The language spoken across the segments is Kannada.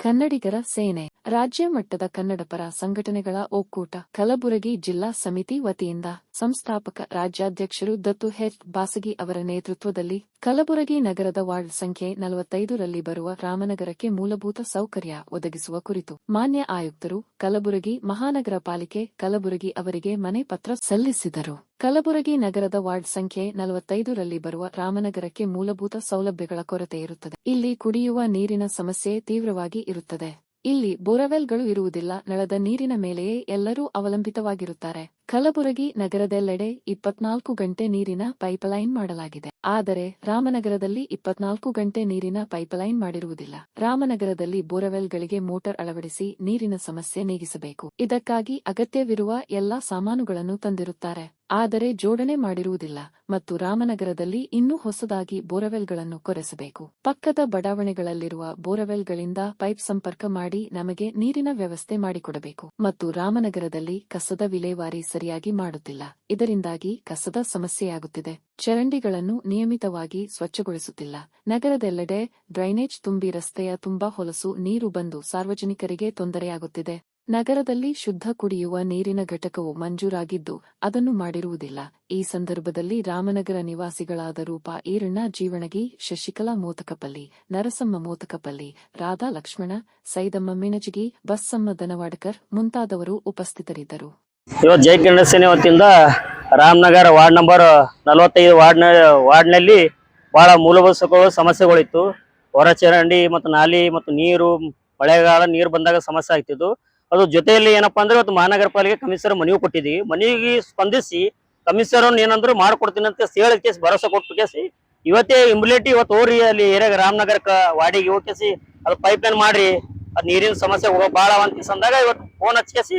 ಕನ್ನಡಿಗರ ಸೇನೆ, ರಾಜ್ಯ ಮಟ್ಟದ ಕನ್ನಡಪರ ಸಂಘಟನೆಗಳ ಒಕ್ಕೂಟ, ಕಲಬುರಗಿ ಜಿಲ್ಲಾ ಸಮಿತಿ ವತಿಯಿಂದ ಸಂಸ್ಥಾಪಕ ರಾಜ್ಯಾಧ್ಯಕ್ಷರು ದತ್ತು ಹೆಚ್. ಬಾಸಗಿ ಅವರ ನೇತೃತ್ವದಲ್ಲಿ ಕಲಬುರಗಿ ನಗರದ ವಾರ್ಡ್ ಸಂಖ್ಯೆ ನಲವತ್ತೈದರಲ್ಲಿ ಬರುವ ರಾಮನಗರಕ್ಕೆ ಮೂಲಭೂತ ಸೌಕರ್ಯ ಒದಗಿಸುವ ಕುರಿತು ಮಾನ್ಯ ಆಯುಕ್ತರು ಕಲಬುರಗಿ ಮಹಾನಗರ ಪಾಲಿಕೆ ಕಲಬುರಗಿ ಅವರಿಗೆ ಮನೆ ಪತ್ರ ಸಲ್ಲಿಸಿದರು. ಕಲಬುರಗಿ ನಗರದ ವಾರ್ಡ್ ಸಂಖ್ಯೆ ನಲವತ್ತೈದರಲ್ಲಿ ಬರುವ ರಾಮನಗರಕ್ಕೆ ಮೂಲಭೂತ ಸೌಲಭ್ಯಗಳ ಕೊರತೆ ಇರುತ್ತದೆ. ಇಲ್ಲಿ ಕುಡಿಯುವ ನೀರಿನ ಸಮಸ್ಯೆ ತೀವ್ರವಾಗಿ ಇರುತ್ತದೆ. ಇಲ್ಲಿ ಬೋರವೆಲ್ಗಳು ಇರುವುದಿಲ್ಲ. ನಳದ ನೀರಿನ ಮೇಲೆಯೇ ಎಲ್ಲರೂ ಅವಲಂಬಿತವಾಗಿರುತ್ತಾರೆ. ಕಲಬುರಗಿ ನಗರದೆಲ್ಲೆಡೆ ಇಪ್ಪತ್ನಾಲ್ಕು ಗಂಟೆ ನೀರಿನ ಪೈಪ್ಲೈನ್ ಮಾಡಲಾಗಿದೆ. ಆದರೆ ರಾಮನಗರದಲ್ಲಿ ಇಪ್ಪತ್ನಾಲ್ಕು ಗಂಟೆ ನೀರಿನ ಪೈಪ್ಲೈನ್ ಮಾಡಿರುವುದಿಲ್ಲ. ರಾಮನಗರದಲ್ಲಿ ಬೋರ್ವೆಲ್ಗಳಿಗೆ ಮೋಟಾರ್ ಅಳವಡಿಸಿ ನೀರಿನ ಸಮಸ್ಯೆ ನೀಗಿಸಬೇಕು. ಇದಕ್ಕಾಗಿ ಅಗತ್ಯವಿರುವ ಎಲ್ಲಾ ಸಾಮಾನುಗಳನ್ನು ತಂದಿರುತ್ತಾರೆ. ಆದರೆ ಜೋಡಣೆ ಮಾಡಿರುವುದಿಲ್ಲ ಮತ್ತು ರಾಮನಗರದಲ್ಲಿ ಇನ್ನೂ ಹೊಸದಾಗಿ ಬೋರವೆಲ್ಗಳನ್ನು ಕೊರೆಸಬೇಕು. ಪಕ್ಕದ ಬಡಾವಣೆಗಳಲ್ಲಿರುವ ಬೋರವೆಲ್ಗಳಿಂದ ಪೈಪ್ ಸಂಪರ್ಕ ಮಾಡಿ ನಮಗೆ ನೀರಿನ ವ್ಯವಸ್ಥೆ ಮಾಡಿಕೊಡಬೇಕು. ಮತ್ತು ರಾಮನಗರದಲ್ಲಿ ಕಸದ ವಿಲೇವಾರಿ ಸರಿಯಾಗಿ ಮಾಡುತ್ತಿಲ್ಲ. ಇದರಿಂದಾಗಿ ಕಸದ ಸಮಸ್ಯೆಯಾಗುತ್ತಿದೆ. ಚರಂಡಿಗಳನ್ನು ನಿಯಮಿತವಾಗಿ ಸ್ವಚ್ಛಗೊಳಿಸುತ್ತಿಲ್ಲ. ನಗರದೆಲ್ಲೆಡೆ ಡ್ರೈನೇಜ್ ತುಂಬಿ ರಸ್ತೆಯ ತುಂಬಾ ಹೊಲಸು, ನೀರು ಬಂದು ಸಾರ್ವಜನಿಕರಿಗೆ ತೊಂದರೆಯಾಗುತ್ತಿದೆ. ನಗರದಲ್ಲಿ ಶುದ್ಧ ಕುಡಿಯುವ ನೀರಿನ ಘಟಕವು ಮಂಜೂರಾಗಿದ್ದು, ಅದನ್ನು ಮಾಡಿರುವುದಿಲ್ಲ. ಈ ಸಂದರ್ಭದಲ್ಲಿ ರಾಮನಗರ ನಿವಾಸಿಗಳಾದ ರೂಪಾ ಈರಣ್ಣ ಜೀವಣಗಿ ಶಶಿಕಲಾ ಮೋತಕಪಲ್ಲಿ, ನರಸಮ್ಮ ಮೋತಕಪಲ್ಲಿ, ರಾಧಾ ಲಕ್ಷ್ಮಣ, ಸೈದಮ್ಮ ಮಿಣಜಿಗಿ, ಬಸ್ಸಮ್ಮ ದನವಾಡಕರ್ ಮುಂತಾದವರು ಉಪಸ್ಥಿತರಿದ್ದರು. ಇವತ್ತು ಜೈ ಕನ್ನಡ ಸೇನೆ ವತಿಯಿಂದ ರಾಮನಗರ ವಾರ್ಡ್ ನಂಬರ್ ನಲವತ್ತೈದು ವಾರ್ಡ್ನ ವಾರ್ಡ್ನಲ್ಲಿ ಭಾಳ ಮೂಲಭೂತ ಸಮಸ್ಯೆಗಳಿತ್ತು. ಹೊರ ಚರಂಡಿ ಮತ್ತು ನಾಲಿ ಮತ್ತು ನೀರು, ಮಳೆಗಾಲ, ನೀರು ಬಂದಾಗ ಸಮಸ್ಯೆ ಆಗ್ತಿದ್ದು ಅದು ಜೊತೆಯಲ್ಲಿ ಏನಪ್ಪಾ ಅಂದ್ರೆ ಇವತ್ತು ಮಹಾನಗರ ಪಾಲಿಕೆ ಕಮಿಷನರ್ ಮನವಿ ಕೊಟ್ಟಿದ್ದೀವಿ ಮನವಿಗೆ ಸ್ಪಂದಿಸಿ ಕಮಿಷನರ್ ಏನಂದ್ರು ಮಾಡ್ಕೊಡ್ತೀನಿ ಅಂತ ಹೇಳಿ ಕೇಸ್ ಭರೋಸೆ ಕೊಟ್ಟು ಕೇಸಿ. ಇವತ್ತೇ ಇಂಬ್ಲಿಟಿ ಇವತ್ತು ಹೋರಿ ಅಲ್ಲಿ ಏರಿಯಾಗ ರಾಮನಗರ ವಾಡಿಗೆ ಹೋಗಿ ಅದು ಪೈಪ್ ಲೈನ್ ಮಾಡ್ರಿ, ಅದ್ ನೀರಿನ ಸಮಸ್ಯೆ ಭಾಳ ಅಂತ ಅಂದಾಗ ಇವತ್ತು ಫೋನ್ ಹಚ್ಕೇಸಿ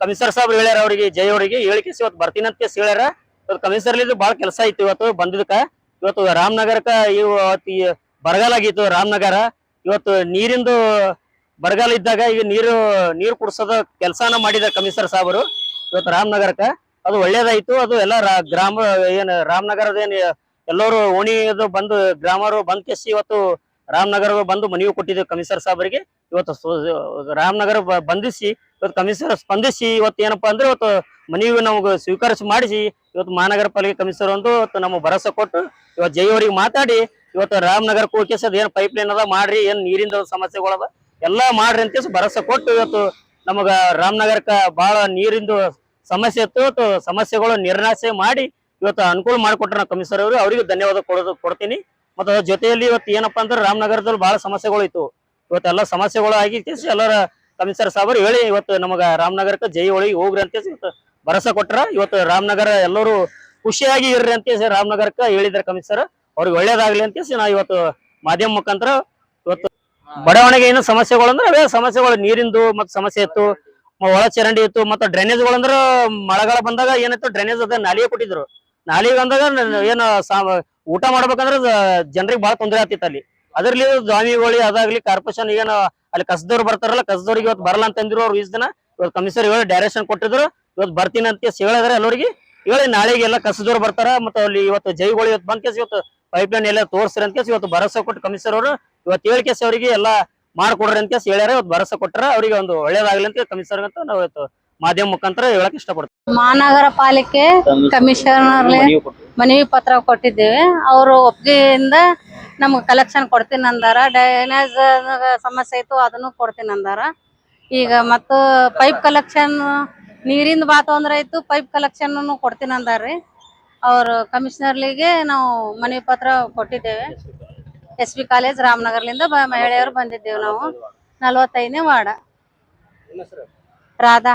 ಕಮಿಷನರ್ ಸಾಹೇಬ್ ಹೇಳ್ಯಾರ ಅವರಿಗೆ, ಜೈ ಅವರಿಗೆ, ಹೇಳಿಕೆ ಇವತ್ತು ಬರ್ತೀನಿ ಕೇಸಿ ಹೇಳ್ಯಾರ. ಇವತ್ತು ಕಮಿಷನರ್ ಭಾಳ ಕೆಲಸ ಇತ್ತು ಇವತ್ತು ಬಂದಿದ್ದಕ್ಕ. ಇವತ್ತು ರಾಮನಗರಕ್ಕ ಇವತ್ತು ಬರಗಾಲ ಆಗಿತ್ತು ರಾಮನಗರ. ಇವತ್ತು ನೀರಿಂದು ಬರಗಾಲ ಇದ್ದಾಗ ಈಗ ನೀರು ನೀರು ಕುಡ್ಸೋದ ಕೆಲಸನ ಮಾಡಿದ ಕಮಿಷನರ್ ಸಾಹೇಬರು ಇವತ್ತು ರಾಮನಗರಕ್ಕ. ಅದು ಒಳ್ಳೇದಾಯ್ತು. ಅದು ಎಲ್ಲ ಗ್ರಾಮ, ಏನು ರಾಮನಗರದ ಏನು ಎಲ್ಲರೂ ಓಣಿದು ಬಂದು ಗ್ರಾಮರು ಬಂದ್ ಕೇಸಿ ಇವತ್ತು ರಾಮನಗರ ಬಂದು ಮನವಿ ಕೊಟ್ಟಿದ್ದೇವೆ ಕಮಿಷನರ್ ಸಾಹೇಬರಿಗೆ. ಇವತ್ತು ರಾಮನಗರ ಬಂಧಿಸಿ ಇವತ್ತು ಕಮಿಷನರ್ ಸ್ಪಂದಿಸಿ, ಇವತ್ತು ಏನಪ್ಪಾ ಅಂದ್ರೆ ಇವತ್ತು ಮನವಿ ನಮಗೆ ಸ್ವೀಕರಿಸಿ ಮಾಡಿಸಿ, ಇವತ್ತು ಮಹಾನಗರ ಪಾಲಿಕೆ ಕಮಿಷನರ್ ಒಂದು ಇವತ್ತು ನಮಗೆ ಭರವಸೆ ಕೊಟ್ಟು ಇವತ್ತು ಜೈ ಅವರಿಗೆ ಮಾತಾಡಿ, ಇವತ್ತು ರಾಮನಗರ ಕೇಸದ್ ಏನ್ ಪೈಪ್ ಲೈನ್ ಅದ ಮಾಡ್ರಿ, ಏನು ನೀರಿಂದ ಸಮಸ್ಯೆಗಳದ ಎಲ್ಲಾ ಮಾಡ್ರಿ ಅಂತ ಭರವಸೆ ಕೊಟ್ಟು ಇವತ್ತು ನಮಗ ರಾಮನಗರಕ್ಕ ಬಹಳ ನೀರಿಂದು ಸಮಸ್ಯೆ ಇತ್ತು. ಇವತ್ತು ಸಮಸ್ಯೆಗಳು ನಿರ್ನಾಸೆ ಮಾಡಿ ಇವತ್ತು ಅನುಕೂಲ ಮಾಡಿಕೊಟ್ರ ಕಮಿಷನರ್ ಅವರು. ಅವರಿಗೆ ಧನ್ಯವಾದ ಕೊಡೋದು ಕೊಡ್ತೀನಿ. ಮತ್ತು ಅದರ ಜೊತೆಯಲ್ಲಿ ಇವತ್ತು ಏನಪ್ಪಾ ಅಂದ್ರೆ ರಾಮನಗರದಲ್ಲಿ ಬಹಳ ಸಮಸ್ಯೆಗಳು ಇತ್ತು. ಇವತ್ತೆಲ್ಲ ಸಮಸ್ಯೆಗಳು ಆಗಿ ಎಲ್ಲರ ಕಮಿಷನರ್ ಸಾಹೇಬರು ಹೇಳಿ ಇವತ್ತು ನಮಗ ರಾಮನಗರಕ್ಕೆ ಜೈ ಒಳಗೆ ಹೋಗ್ರಿ ಅಂತ ಇವತ್ತು ಭರವಸೆ ಕೊಟ್ರ. ಇವತ್ತು ರಾಮನಗರ ಎಲ್ಲರೂ ಖುಷಿಯಾಗಿ ಇರ್ರಿ ಅಂತ ರಾಮನಗರಕ್ಕೆ ಹೇಳಿದ್ದಾರೆ ಕಮಿಷನರ್ ಅವ್ರಿಗೆ ಒಳ್ಳೇದಾಗ್ಲಿ ಅಂತ ನಾ ಇವತ್ತು ಮಾಧ್ಯಮ ಮುಖಾಂತರ ಇವತ್ತು ಬಡಾವಣೆಗೆ ಏನು ಸಮಸ್ಯೆಗಳು ಅಂದ್ರೆ ಅವೇ ಸಮಸ್ಯೆಗಳು. ನೀರಿಂದು ಮತ್ತೆ ಸಮಸ್ಯೆ ಇತ್ತು ಒಳ ಚರಂಡಿ ಇತ್ತು, ಮತ್ತೆ ಡ್ರೈನೇಜ್ಗಳು ಅಂದ್ರೆ ಮಳೆಗಾಲ ಬಂದಾಗ ಏನಿತ್ತು ಡ್ರೈನೇಜ್ ಅದ ನಾಲಿಗೆ ಕೊಟ್ಟಿದ್ರು. ನಾಲಿಗೆ ಅಂದಾಗ ಏನು ಊಟ ಮಾಡ್ಬೇಕಂದ್ರೆ ಜನರಿಗೆ ಬಹಳ ತೊಂದರೆ ಆಗ್ತಿತ್ತು ಅಲ್ಲಿ. ಅದ್ರಲ್ಲಿ ಸ್ವಾಮಿಗೋಳಿ ಅದಾಗ್ಲಿ ಕಾರ್ಪೊರೇಷನ್ ಏನ ಅಲ್ಲಿ ಕಸದವ್ರು ಬರ್ತಾರಲ್ಲ ಕಸದವ್ರಿಗೆ ಇವತ್ತು ಬರಲ್ಲ ಅಂತ ಅಂದಿರು ಅವ್ರು ಈಸ್ ದಿನ. ಇವತ್ತು ಕಮಿಷನರ್ ಹೇಳಿ ಡೈರೆಕ್ಷನ್ ಕೊಟ್ಟಿದ್ರು. ಇವತ್ತು ಬರ್ತೀನಿ ಅಂತ ಕೇಸ್ ಹೇಳಿದ್ರೆ ಎಲ್ಲರಿಗೆ. ಹೇಳಿ ನಾಳೆಗೆ ಎಲ್ಲ ಕಸದವ್ರು ಬರ್ತಾರ ಮತ್ತೆ ಅಲ್ಲಿ ಇವತ್ತು ಜೈಗಳು ಇವತ್ತು ಬಂದ್ ಕೇಸ್ ಇವತ್ತು ಪೈಪ್ ಲೈನ್ ಎಲ್ಲ ತೋರಿಸ್ರಿ ಅಂತ ಕೇಸ್ ಇವತ್ತು ಭರಸೆ ಕೊಟ್ಟು ಕಮಿಷನರ್ ಅವರು ಇವತ್ತು ಹೇಳಿ ಕೇಸ್ ಅವರಿಗೆ ಎಲ್ಲ ಮಾಡ್ಕೊಡ್ರಿ ಅಂತ ಕೇಸ್ ಹೇಳ್ಯಾರ ಇವತ್ತು ಭರಸೆ ಕೊಟ್ಟಾರ ಅವರಿಗೆ ಒಂದು ಒಳ್ಳೇದಾಗ್ಲಿ ಅಂತ ಕಮಿಷನರ್ ಅಂತ ನಾವು ಇವತ್ತು ಮಾಧ್ಯಮ ಮುಖಾಂತರ ಹೇಳಕ್ ಇಷ್ಟಪಡ್ತೀವಿ. ಮಹಾನಗರ ಪಾಲಿಕೆ ಕಮಿಷನರ್ ಮನವಿ ಪತ್ರ ಕೊಟ್ಟಿದ್ದೇವೆ. ಅವರು ಒಪ್ಪಿಗೆಯಿಂದ ನಮ್ಗೆ ಕಲೆಕ್ಷನ್ ಕೊಡ್ತೀನಿ ಅಂದಾರ ಡ್ರೈನೇಜ್ ಸಮಸ್ಯೆ ಇತ್ತು ಅದನ್ನು ಕೊಡ್ತೀನಿ ಅಂದಾರ ಈಗ ಮತ್ತು ಪೈಪ್ ಕಲೆಕ್ಷನ್ ನೀರಿಂದ ಬಾ ತೊಂದರೆ ಇತ್ತು ಪೈಪ್ ಕಲೆಕ್ಷನ್ ಕೊಡ್ತೀನಿ ಅಂದಾರ್ರಿ ಅವ್ರು ಕಮಿಷನರ್ಲಿಗೆ ನಾವು ಮನವಿ ಪತ್ರ ಕೊಟ್ಟಿದ್ದೇವೆ. ಎಸ್ ಪಿ ಕಾಲೇಜ್ ರಾಮನಗರ್ಲಿಂದ ಬ ಮಹಿಳೆಯರು ಬಂದಿದ್ದೇವೆ ನಾವು. ನಲವತ್ತೈದನೇ ವಾರ್ಡ. ರಾಧಾ.